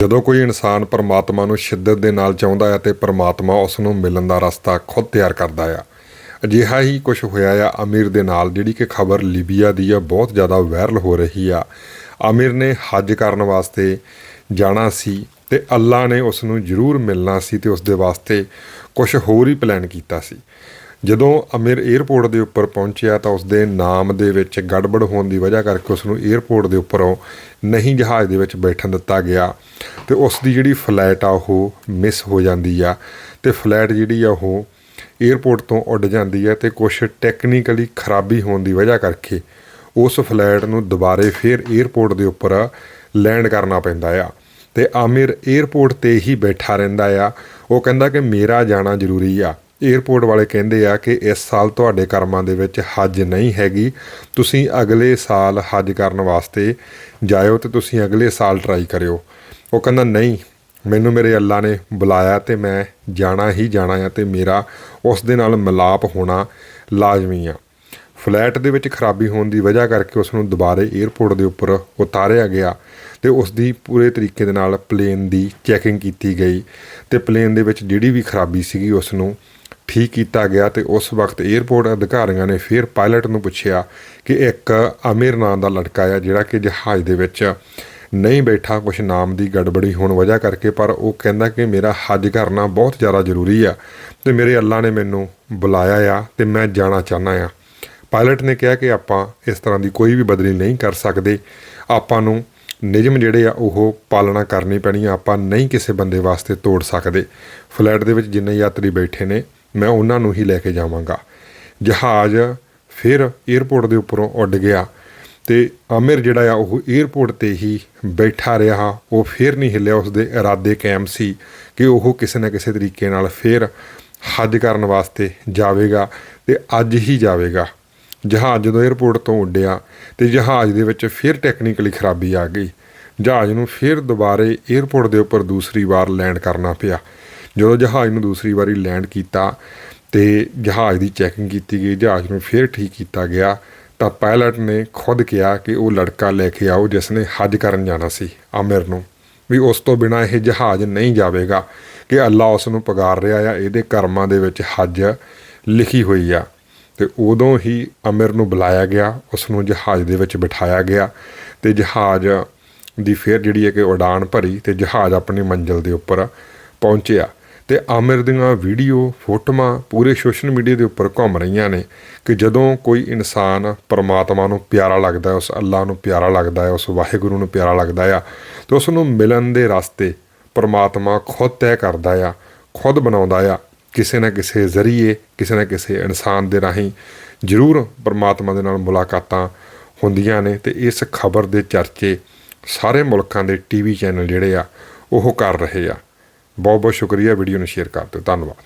ਜਦੋਂ ਕੋਈ ਇਨਸਾਨ ਪਰਮਾਤਮਾ ਨੂੰ ਸ਼ਿੱਦਤ ਦੇ ਨਾਲ ਚਾਹੁੰਦਾ ਹੈ ਤੇ ਪਰਮਾਤਮਾ ਉਸ ਨੂੰ ਮਿਲਣ ਦਾ ਰਸਤਾ ਖੁਦ ਤਿਆਰ ਕਰਦਾ ਆ। ਅਜਿਹਾ ਹੀ ਕੁਝ ਹੋਇਆ ਆ ਅਮੀਰ ਦੇ ਨਾਲ, ਜਿਹੜੀ ਕਿ ਖਬਰ ਲੀਬੀਆ ਦੀ ਆ, ਬਹੁਤ ਜ਼ਿਆਦਾ ਵਾਇਰਲ ਹੋ ਰਹੀ ਆ। ਅਮੀਰ ਨੇ ਹੱਜ ਕਰਨ ਵਾਸਤੇ ਜਾਣਾ ਸੀ ਤੇ ਅੱਲਾ ਨੇ ਉਸ ਨੂੰ ਜ਼ਰੂਰ ਮਿਲਣਾ ਸੀ ਤੇ ਉਸ ਦੇ ਵਾਸਤੇ ਕੁਝ ਹੋਰ ਹੀ ਪਲਾਨ ਕੀਤਾ ਸੀ। ਜਦੋਂ ਅਮੀਰ 에ਅਰਪੋਰਟ ਦੇ ਉੱਪਰ ਪਹੁੰਚਿਆ ਤਾਂ ਉਸ ਦੇ ਨਾਮ ਦੇ ਵਿੱਚ ਗੜਬੜ ਹੋਣ ਦੀ ਵਜ੍ਹਾ ਕਰਕੇ ਉਸ ਨੂੰ 에ਅਰਪੋਰਟ ਦੇ ਉੱਪਰੋਂ ਨਹੀਂ ਜਹਾਜ਼ ਦੇ ਵਿੱਚ ਬੈਠਣ ਦਿੱਤਾ ਗਿਆ ਤੇ ਉਸ ਦੀ ਜਿਹੜੀ ਫਲੈਟ ਆ ਉਹ ਮਿਸ ਹੋ ਜਾਂਦੀ ਆ ਤੇ ਫਲੈਟ ਜਿਹੜੀ ਆ ਉਹ 에ਅਰਪੋਰਟ ਤੋਂ ਉੱਡ ਜਾਂਦੀ ਆ ਤੇ ਕੁਝ ਟੈਕਨੀਕਲੀ ਖਰਾਬੀ ਹੋਣ ਦੀ ਵਜ੍ਹਾ ਕਰਕੇ ਉਸ ਫਲੈਟ ਨੂੰ ਦੁਬਾਰੇ ਫੇਰ 에ਅਰਪੋਰਟ ਦੇ ਉੱਪਰ ਲੈਂਡ ਕਰਨਾ ਪੈਂਦਾ ਆ। ਤੇ ਆਮਿਰ 에ਅਰਪੋਰਟ ਤੇ ਹੀ ਬੈਠਾ ਰਹਿੰਦਾ ਆ। ਉਹ ਕਹਿੰਦਾ ਕਿ ਮੇਰਾ ਜਾਣਾ ਜ਼ਰੂਰੀ ਆ। 에ਅਰਪੋਰਟ ਵਾਲੇ ਕਹਿੰਦੇ ਆ ਕਿ ਇਸ ਸਾਲ ਤੁਹਾਡੇ ਕਰਮਾਂ ਦੇ ਵਿੱਚ ਹੱਜ ਨਹੀਂ ਹੈਗੀ। ਤੁਸੀਂ ਅਗਲੇ ਸਾਲ ਹੱਜ ਕਰਨ ਵਾਸਤੇ ਜਾਇਓ ਤੇ ਤੁਸੀਂ ਅਗਲੇ ਸਾਲ ਟਰਾਈ ਕਰਿਓ। ਉਹ ਕਹਿੰਦਾ, ਨਹੀਂ, ਮੈਨੂੰ ਮੇਰੇ ਅੱਲਾ ਨੇ ਬੁਲਾਇਆ ਤੇ ਮੈਂ ਜਾਣਾ ਹੀ ਜਾਣਾ ਆ ਤੇ ਮੇਰਾ ਉਸ ਦੇ ਨਾਲ ਮਿਲਾਪ ਹੋਣਾ ਲਾਜ਼ਮੀ ਆ। ਫਲੈਟ ਦੇ ਵਿੱਚ ਖਰਾਬੀ ਹੋਣ ਦੀ ਵਜ੍ਹਾ ਕਰਕੇ ਉਸ ਨੂੰ ਦੁਬਾਰੇ 에ਅਰਪੋਰਟ ਦੇ ਉੱਪਰ ਉਤਾਰਿਆ ਗਿਆ ਤੇ ਉਸ ਦੀ ਪੂਰੇ ਤਰੀਕੇ ਦੇ ਨਾਲ ਪਲੇਨ ਦੀ ਚੈਕਿੰਗ ਕੀਤੀ ਗਈ ਤੇ ਪਲੇਨ ਦੇ ਵਿੱਚ ਜਿਹੜੀ ਵੀ ਖਰਾਬੀ ਸੀਗੀ ਉਸ ਨੂੰ ਠੀਕ ਕੀਤਾ ਗਿਆ ਤੇ ਉਸ ਵਕਤ 에ਅਰਪੋਰਟ ਅਧਿਕਾਰੀਆਂ ਨੇ ਫਿਰ ਪਾਇਲਟ ਨੂੰ ਪੁੱਛਿਆ ਕਿ ਇੱਕ ਅਮੀਰ ਨਾਂ ਦਾ ਲੜਕਾ ਆ ਜਿਹੜਾ ਕਿ ਜਹਾਜ਼ ਦੇ ਵਿੱਚ ਨਹੀਂ ਬੈਠਾ, ਕੁਛ ਨਾਮ ਦੀ ਗੜਬੜੀ ਹੋਣ ਵਜ੍ਹਾ ਕਰਕੇ, ਪਰ ਉਹ ਕਹਿੰਦਾ ਕਿ ਮੇਰਾ ਹੱਜ ਕਰਨਾ ਬਹੁਤ ਜ਼ਿਆਦਾ ਜ਼ਰੂਰੀ ਆ ਤੇ ਮੇਰੇ ਅੱਲਾ ਨੇ ਮੈਨੂੰ ਬੁਲਾਇਆ ਆ ਤੇ ਮੈਂ ਜਾਣਾ ਚਾਹਨਾ ਆ। ਪਾਇਲਟ ਨੇ ਕਿਹਾ ਕਿ ਆਪਾਂ ਇਸ ਤਰ੍ਹਾਂ ਦੀ ਕੋਈ ਵੀ ਬਦਲੀ ਨਹੀਂ ਕਰ ਸਕਦੇ। ਆਪਾਂ ਨੂੰ ਨਿਯਮ ਜਿਹੜੇ ਆ ਉਹ ਪਾਲਣਾ ਕਰਨੀ ਪੈਣੀ ਆ, ਆਪਾਂ ਨਹੀਂ ਕਿਸੇ ਬੰਦੇ ਵਾਸਤੇ ਤੋੜ ਸਕਦੇ। ਫਲੈਟ ਦੇ ਵਿੱਚ ਜਿੰਨੇ ਯਾਤਰੀ ਬੈਠੇ ਨੇ ਮੈਂ ਉਹਨਾਂ ਨੂੰ ਹੀ ਲੈ ਕੇ ਜਾਵਾਂਗਾ। ਜਹਾਜ਼ ਫਿਰ 에어ਪੋਰਟ ਦੇ ਉੱਪਰੋਂ ਉੱਡ ਗਿਆ ਤੇ ਆਮਿਰ ਜਿਹੜਾ ਆ ਉਹ 에어ਪੋਰਟ ਤੇ ਹੀ ਬੈਠਾ ਰਿਹਾ। ਉਹ ਫਿਰ ਨਹੀਂ ਹਿੱਲਿਆ, ਉਸ ਦੇ ਇਰਾਦੇ ਕਾਇਮ ਸੀ ਕਿ ਉਹ ਕਿਸੇ ਨਾ ਕਿਸੇ ਤਰੀਕੇ ਨਾਲ ਫਿਰ ਹੱਜ ਕਰਨ ਵਾਸਤੇ ਜਾਵੇਗਾ ਤੇ ਅੱਜ ਹੀ ਜਾਵੇਗਾ। ਜਹਾਜ਼ ਜਦੋਂ 에어ਪੋਰਟ ਤੋਂ ਉੱਡਿਆ ਤੇ ਜਹਾਜ਼ ਦੇ ਵਿੱਚ ਫਿਰ ਟੈਕਨੀਕਲੀ ਖਰਾਬੀ ਆ ਗਈ। ਜਹਾਜ਼ ਨੂੰ ਫਿਰ ਦੁਬਾਰੇ 에어ਪੋਰਟ ਦੇ ਉੱਪਰ ਦੂਸਰੀ ਵਾਰ ਲੈਂਡ ਕਰਨਾ ਪਿਆ। ਜਦੋਂ ਜਹਾਜ਼ ਨੂੰ ਦੂਸਰੀ ਵਾਰੀ ਲੈਂਡ ਕੀਤਾ ਤੇ ਜਹਾਜ਼ ਦੀ ਚੈਕਿੰਗ ਕੀਤੀ ਗਈ, ਜਹਾਜ਼ ਨੂੰ ਫਿਰ ਠੀਕ ਕੀਤਾ ਗਿਆ, ਤਾਂ ਪਾਇਲਟ ਨੇ ਖੁਦ ਕਿਹਾ ਕਿ ਉਹ ਲੜਕਾ ਲੈ ਕੇ ਆਓ ਜਿਸ ਨੇ ਹੱਜ ਕਰਨ ਜਾਣਾ ਸੀ ਆਮਿਰ ਨੂੰ, ਵੀ ਉਸ ਤੋਂ ਬਿਨਾ ਇਹ ਜਹਾਜ਼ ਨਹੀਂ ਜਾਵੇਗਾ ਕਿ ਅੱਲਾ ਉਸ ਨੂੰ ਪਗਾਰ ਰਿਹਾ ਆ, ਇਹਦੇ ਕਰਮਾਂ ਦੇ ਵਿੱਚ ਹੱਜ ਲਿਖੀ ਹੋਈ ਆ। ਤੇ ਉਦੋਂ ਹੀ ਅਮਰ ਨੂੰ ਬੁਲਾਇਆ ਗਿਆ, ਉਸ ਨੂੰ ਜਹਾਜ਼ ਦੇ ਵਿੱਚ ਬਿਠਾਇਆ ਗਿਆ ਤੇ ਜਹਾਜ਼ ਦੀ ਫਿਰ ਜਿਹੜੀ ਹੈ ਕਿ ਉਡਾਨ ਭਰੀ ਤੇ ਜਹਾਜ਼ ਆਪਣੀ ਮੰਜ਼ਿਲ ਦੇ ਉੱਪਰ ਪਹੁੰਚਿਆ। ਤੇ ਆਮਿਰ ਦੀਆਂ ਵੀਡੀਓ, ਫੋਟੋਆਂ ਪੂਰੇ ਸੋਸ਼ਲ ਮੀਡੀਆ ਦੇ ਉੱਪਰ ਘੁੰਮ ਰਹੀਆਂ ਨੇ ਕਿ ਜਦੋਂ ਕੋਈ ਇਨਸਾਨ ਪਰਮਾਤਮਾ ਨੂੰ ਪਿਆਰਾ ਲੱਗਦਾ ਹੈ, ਉਸ ਅੱਲਾ ਨੂੰ ਪਿਆਰਾ ਲੱਗਦਾ ਹੈ, ਉਸ ਵਾਹਿਗੁਰੂ ਨੂੰ ਪਿਆਰਾ ਲੱਗਦਾ ਆ ਤੇ ਉਸ ਨੂੰ ਮਿਲਣ ਦੇ ਰਸਤੇ ਪਰਮਾਤਮਾ ਖੁਦ ਤੈਅ ਕਰਦਾ ਆ ਖੁਦ ਬਣਾਉਂਦਾ ਆ ਕਿਸੇ ਨਾ ਕਿਸੇ ਜ਼ਰੀਏ, ਕਿਸੇ ਨਾ ਕਿਸੇ ਇਨਸਾਨ ਦੇ ਰਾਹੀਂ ਜ਼ਰੂਰ ਪਰਮਾਤਮਾ ਦੇ ਨਾਲ ਮੁਲਾਕਾਤਾਂ ਹੁੰਦੀਆਂ ਨੇ ਤੇ ਇਸ ਖਬਰ ਦੇ ਚਰਚੇ ਸਾਰੇ ਮੁਲਕਾਂ ਦੇ ਟੀਵੀ ਚੈਨਲ ਜਿਹੜੇ ਆ, ਉਹ ਕਰ ਰਹੇ ਆ। ਬਹੁਤ ਬਹੁਤ ਸ਼ੁਕਰੀਆ ਵੀਡੀਓ ਨੂੰ ਸ਼ੇਅਰ ਕਰ ਦਿਓ। ਧੰਨਵਾਦ।